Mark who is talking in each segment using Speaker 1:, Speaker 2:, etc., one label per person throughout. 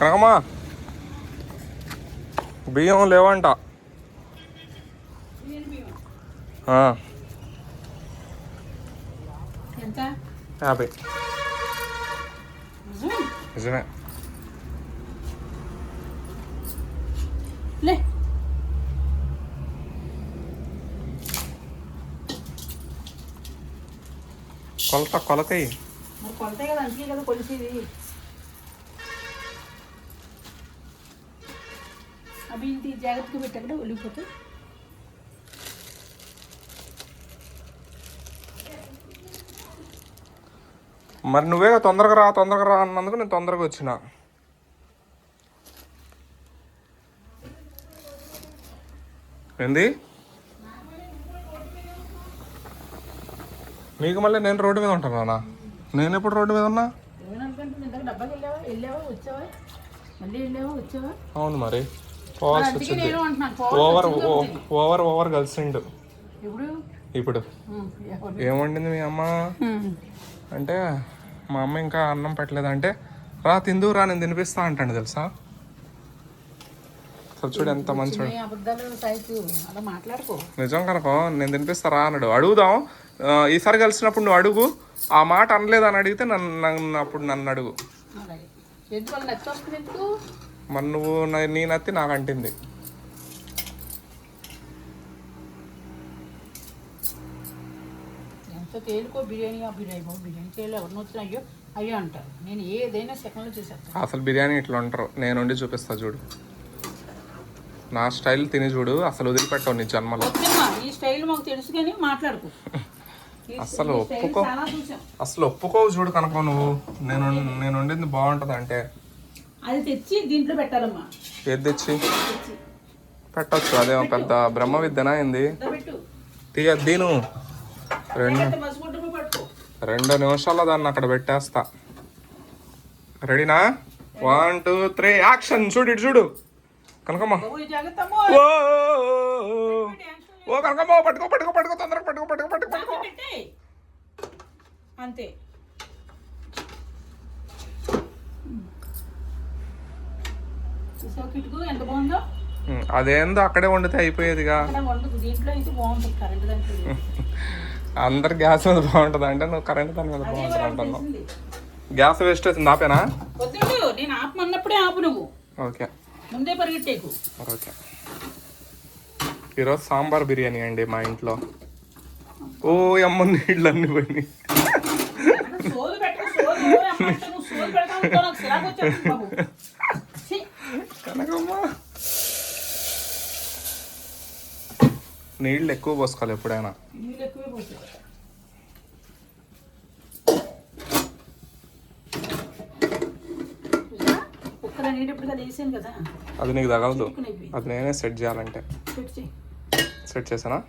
Speaker 1: కనకమ్మా బియ్యం లేవంట. యాభై.
Speaker 2: నిజమే?
Speaker 1: కొలత కొలతయి.
Speaker 2: మరి కొలతే కదా అంతే కదా కొలిసేది. అవి ఇంటి జాగ్రత్తగా పెట్టక్కడ ఒలిగిపోతే
Speaker 1: మరి నువ్వే తొందరగా రా తొందరగా రా అన్నందుకు నేను తొందరగా వచ్చిన. ఏంది? నీకు మళ్ళీ నేను రోడ్డు మీద ఉంటానా నేను ఎప్పుడు రోడ్డు మీద ఉన్నా? అవును మరి. పోవాల్సి వచ్చింది. ఓవర్. ఓవర్ ఓవర్ కలిసిండు ఇప్పుడు.
Speaker 2: ఉం, ఎవరు?
Speaker 1: ఏం వండింది మీ అమ్మ. అంటే మా అమ్మ ఇంకా అన్నం పెట్టలేదంటే రా తిందు రా నేను తినిపిస్తా అంటాడు తెలుసా? అసలు చూడు ఎంత
Speaker 2: మాట్లాడుకో.
Speaker 1: నిజం కనుక నేను తినిపిస్తా రా అన్నాడు. అడుగుదాం. ఈసారి కలిసినప్పుడు నువ్వు అడుగు. ఆ మాట అనలేదు అని అడిగితే నన్ను నన్ను అప్పుడు నన్ను అడుగు. మరి నువ్వు నా- నీ నత్తి నాకు అంటింది.
Speaker 2: ఎంత తేలికో బిర్యానీ ఆ బిర్యానీ బాబు బిర్యానీ తేలి ఎవరిని వచ్చినా అయ్యో అయ్యో అంటారు. నేను ఏదైనా సెకండ్లో చేసేస్తాను
Speaker 1: అసలు బిర్యానీ ఇట్లా ఉంటారు. నేను వండి చూపిస్తా చూడు. నా స్టైల్ తిని చూడు. అసలు వదిలిపెట్టవు నీ జన్మలో.
Speaker 2: వద్దమ్మా ఈ స్టైల్ మాకు తెలుసు కానీ మాట్లాడుకో. ఈ-
Speaker 1: అస్సలు
Speaker 2: ఈ స్టైల్
Speaker 1: ఒప్పుకో.
Speaker 2: చాలా చూసాం.
Speaker 1: అసలు ఒప్పుకోవు చూడు కనుక నువ్వు. నేను నేను వండింది బాగుంటుంది అంటే
Speaker 2: అది తెచ్చి దీంట్లో పెట్టాలమ్మా.
Speaker 1: ఏది తెచ్చి? పెట్టొచ్చు. అదేమో పెద్ద బ్రహ్మ విద్యనా ఏంది? తీయ దీను. రెండు రెండు నిమిషాల్లో దాన్ని అక్కడ పెట్టేస్తా. రెడీనా? వన్ టూ త్రీ యాక్షన్ చూడు ఇటు చూడు. కనకమ్మ. ఓ ఓ కనకమ్మ పట్టుకో పట్టుకో పట్టుకో తొందరగా పట్టుకో పట్టుకో పట్టుకో పట్టుకో.
Speaker 2: అంతే. చూసావా కిటుకు ఎంత బాగుందో?
Speaker 1: ఉమ్, అదేందో అక్కడే వండితే అయిపోయేదిగా.
Speaker 2: అక్కడ వండదు దీంట్లో అయితే బాగుంటుంది కరెంట్ దాంట్లో
Speaker 1: అందరు గ్యాస్ మీద బాగుంటుంది అంటే నువ్వు కరెంట్ దాని మీద బాగుంటుంది అంటున్నావు.
Speaker 2: తెలిసింది.
Speaker 1: గ్యాస్ వేస్ట్ అవుతుంది ఆపేనా?
Speaker 2: వద్దు నేను ఆపమన్నప్పుడే ఆపు నువ్వు.
Speaker 1: ఓకే.
Speaker 2: ముందే పరిగెట్టేకు.
Speaker 1: ఓకే. ఈరోజు సాంబార్ బిర్యానీ అండి మా ఇంట్లో. ఓ అమ్మ నీళ్ళు అన్ని పోయినాయి
Speaker 2: సోలు పెట్టు సోలు అమ్మంటే నువ్వు సోలు పెడతా ఉంటావు నాకు చిరాకు వచ్చేస్తుంది బాబు. ఛీ,
Speaker 1: కనకమ్మ. నీళ్ళు ఎక్కువ పోసుకోవాలి ఎప్పుడైనా.
Speaker 2: నీళ్ళు ఎక్కువే
Speaker 1: అది నీకు తగలదు. అది నేనే సెట్ చేయాలంటే. సెట్ చేసానా?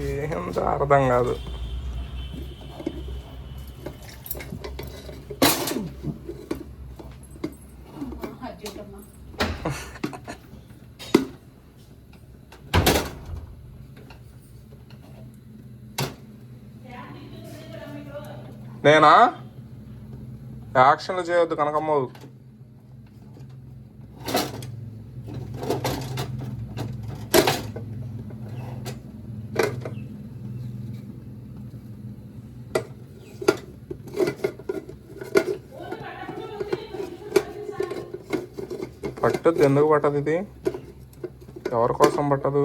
Speaker 1: ఏంటో అర్థం కాదు. నేనా? యాక్షన్లు చేయొద్దు కనకమ్మ పట్టదు ఎందుకు పట్టదు ఇది? ఎవరి కోసం పట్టదు?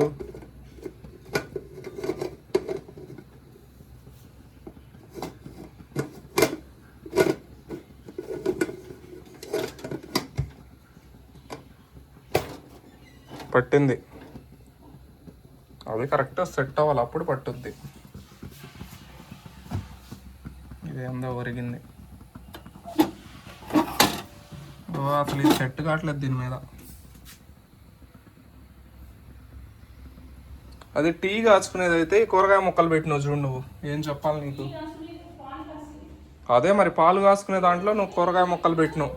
Speaker 1: పట్టింది. అది కరెక్ట్గా సెట్ అవ్వాలి అప్పుడు పట్టుద్ది. ఇదేందో ఒరిగింది. అసలు ఇది సెట్ కావట్లేదు దీని మీద. అది టీ కాచుకునేది అయితే కూరగాయ ముక్కలు పెట్టినావు చూడు నువ్వు. ఏం చెప్పాలి నీకు? అదే మరి పాలు కాసుకునే దాంట్లో నువ్వు కూరగాయ ముక్కలు పెట్టినావు.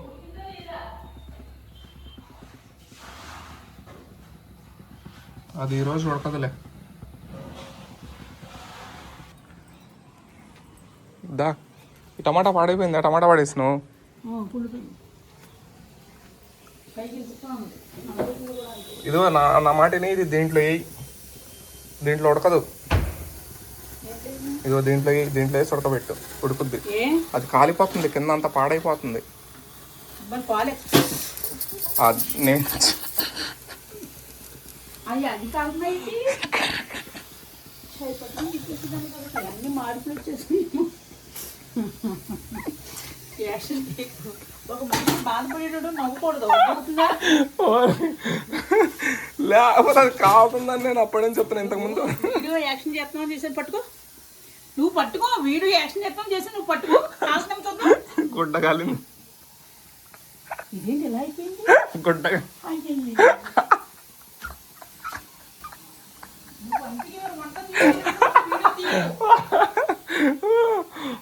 Speaker 1: అది ఈరోజు ఉడకదులే దా ఈ టమాటా పాడైపోయింది? టమాటా పాడేసినావు? ఇదిగో నా నా మాటని ఇది దీంట్లో వేయి దీంట్లో ఉడకదు. ఇదిగో దీంట్లో వేయి దీంట్లో వేసి ఉడకబెట్టు. ఉడుకుద్ది. అది కాలిపోతుంది కింద అంతా పాడైపోతుంది నేను
Speaker 2: అవి అది కాకుండా అన్ని మార్పులు వచ్చేసి. Action take. ఒక మనిషి బాధపడేటప్పుడు నవ్వకూడదు
Speaker 1: లేకపోతే అది కాకుందని నేను అప్పటి నుంచి చెప్తాను ఇంతకుముందు
Speaker 2: వీడియో యాక్షన్ చేస్తామని చేసాను పట్టుకో. నువ్వు పట్టుకో వీడియో యాక్షన్ చేస్తామని చేసి నువ్వు పట్టుకో.
Speaker 1: గుడ్డ కాలింది.
Speaker 2: ఇదేంటి ఎలా అయిపోయింది?
Speaker 1: గుడ్డ
Speaker 2: అయ్యింది నువ్వు అందుకే వంట తీయలేదు, వీడియో తీయలేదు.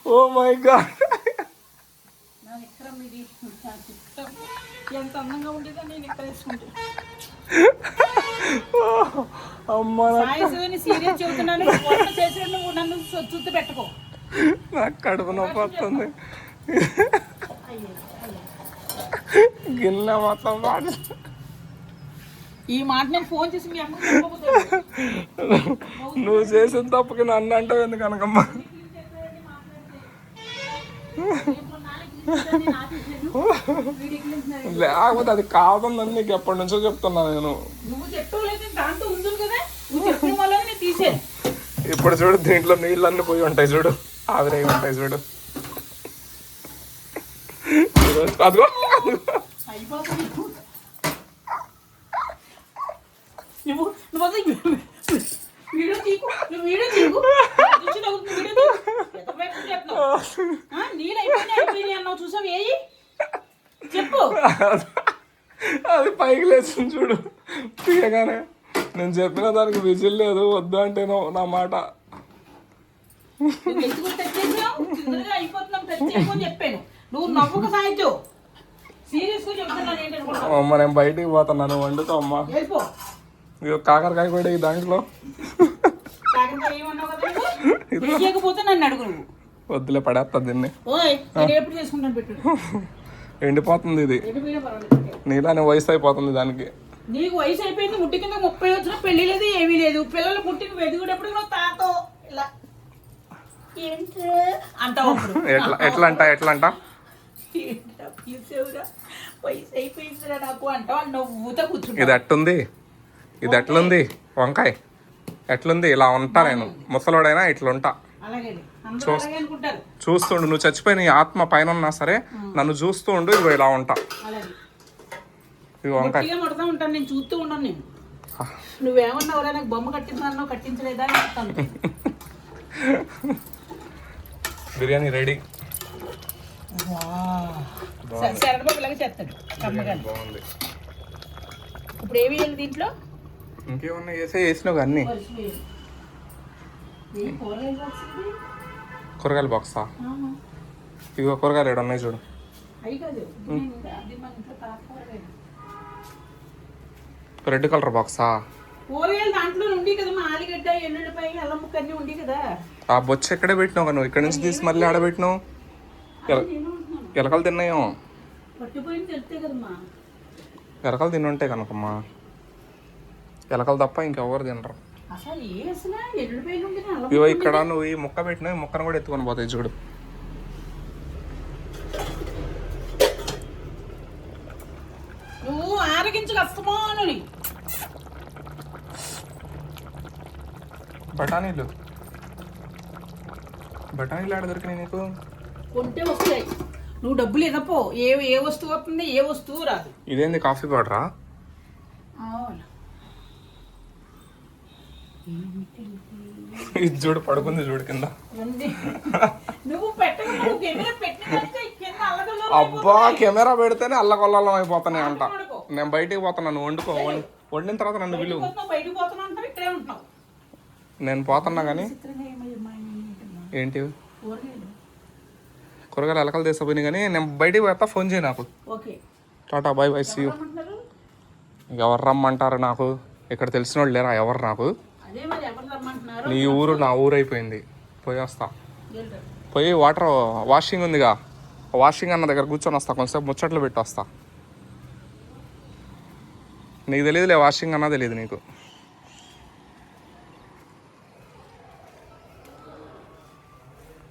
Speaker 1: ఓ మై గాడ్
Speaker 2: చిత్తం. ఎంత అందంగా ఉండేదో నేను ఇక్కడ వేసుకుంటే.
Speaker 1: అమ్మ
Speaker 2: సాయసుని సీరియస్ చెబుతున్నాను. వంట చేసిన నువ్వు నన్ను చూస్తూ పెట్టుకో.
Speaker 1: నాకు కడుపు నొప్పి వస్తుంది. గిన్నె మొత్తం పాడు
Speaker 2: ఈ మాట నేను ఫోన్ చేసి మీ.
Speaker 1: నువ్వు చేసిన తప్పుకి నన్ను అంటావు ఎందుకు
Speaker 2: గిన్నెలు
Speaker 1: లేకపోతే అది కాదందని నీకు ఎప్పటి నుంచో చెప్తున్నా నేను. ఇప్పుడు చూడు దీంట్లో నీళ్ళన్నీ పోయి ఉంటాయి చూడు. ఆవిరై ఉంటాయి చూడు. అదిగో
Speaker 2: అయిపోతుంది. నువ్వు నువ్వు అసలు వీడియో తీకు నువ్వు వీడియో తీకు చూసి నవ్వు నువ్వు వీడియో తీకు ఎంత బయటకు చెప్తున్నావు ఆ, నీళ్ళు అయిపోయినాయి అయిపోయినాయి అన్నావు. చూసావు ఏయి? చెప్పు.
Speaker 1: అది పైకి లేచింది చూడు. తీయగానే. నేను చెప్పిన దానికి విజిల్ లేదు వద్దు అంటే నా మాట.
Speaker 2: నువ్వు నవ్వుకు సీరియస్గా చెప్తున్నాను
Speaker 1: అమ్మ నేను బయటికి పోతున్నాను వండుతా అమ్మ. ఇదిగో కాకరకాయ కూడా ఈ దాంట్లో. వద్దులే పడేస్తా దీన్ని. ఎండిపోతుంది ఇది. నీలానే వయసు అయిపోతుంది దానికి.
Speaker 2: నీకు వయసు అయిపోయింది ముట్టి కింద ముప్పై వచ్చినా పెళ్ళి లేదు ఏమీ లేదు. పిల్లలు పుట్టిన వెదుగుడప్పుడు నువ్వు తాతో. ఇలా. అంటావు
Speaker 1: ఎట్లా ఎట్లా అంట ఎట్లా అంట
Speaker 2: వయసు అయిపోయిందిరా నాకు అంటావు నవ్వుతా కూర్చుంటా.
Speaker 1: ఇది ఎట్టుంది ఇది ఎట్లుంది? వంకాయ. ఎట్లుంది? ఇలా ఉంటా నేను. ముసలోడైనా ఇట్లా ఉంటా
Speaker 2: అలాగే అందరూ అలాగే అనుకుంటారు.
Speaker 1: చూస్తుండు. నువ్వు చచ్చిపోయిన ఆత్మ పైన ఉన్నా సరే నన్ను చూస్తూ ఉండు ఇగో ఇలా ఉంటా. ఇది వంకాయ.
Speaker 2: నేను చూస్తూ నేను. నాకు బొమ్మ కట్టించలేదా
Speaker 1: బిర్యానీ రెడీ.
Speaker 2: శరణబాబు ఇలాగే చేస్తాడు. ఇప్పుడు ఏమి దీంట్లో?
Speaker 1: ఇంకేమన్నా వేసే వేసినావు అన్ని. కూరగాయల బాక్సా ఇదిగో కూరగాయలు ఏడు ఉన్నాయి చూడు. రెడ్ కలర్ బాక్సా
Speaker 2: కూరగాయలు దాంట్లో ఉండి కదా మా ఆలుగడ్డ ఎల్లుల్లిపాయ అల్లం ముక్క అన్నీ ఉండి కదా.
Speaker 1: ఆ బొచ్చు ఎక్కడే పెట్టినావు నువ్వు? ఇక్కడ నుంచి తీసి మళ్ళీ ఆడబెట్టినావు ఎలకలు తిన్నాయో? ఎలకలు తినుంటాయి కనుకమ్మా. ఎలకలు తప్ప ఇంకెవరు తినరు. ఇవో ఇక్కడ నువ్వు ఈ ముక్క పెట్టినా ఈ ముక్కను కూడా ఎత్తుకొని పోతాయి చూడు.
Speaker 2: నువ్వు ఆరగించు
Speaker 1: బఠానీలు. బఠానీలు ఆడ దొరికినాయి నీకు?
Speaker 2: కొంటే వస్తాయి. నువ్వు డబ్బులు ఇవ్వపో ఏ ఏ వస్తువు వస్తుంది ఏ వస్తువు రాదు.
Speaker 1: ఇదేంది కాఫీ పౌడరా?
Speaker 2: అవును.
Speaker 1: ఇది చూడు పడుకుంది చూడు కింద. అబ్బా కెమెరా పెడితేనే అల్లకొల్లం అయిపోతానే అంట. నేను బయటికి పోతాను నన్ను వండుకో. వండిన తర్వాత నన్ను పిలువు. నేను పోతున్నా కానీ? ఏంటి?
Speaker 2: కూరగాయలు.
Speaker 1: ఎలకలు తీసపోయినాయి కానీ నేను బయటికి పోతా ఫోన్ చేయి నాకు.
Speaker 2: Okay.
Speaker 1: Tata bye bye see ఎవరు రమ్మంటారు నాకు? ఇక్కడ తెలిసిన వాళ్ళు లేరా? ఎవరు నాకు? నీ ఊరు నా ఊరు అయిపోయింది. పోయి వస్తా. పోయి వాటర్ వాషింగ్ ఉందిగా. వాషింగ్ అన్న దగ్గర కూర్చొని వస్తా. కొంచెం ముచ్చట్లు పెట్టి వస్తా నీకు తెలియదులే వాషింగ్ అన్న తెలియదు నీకు.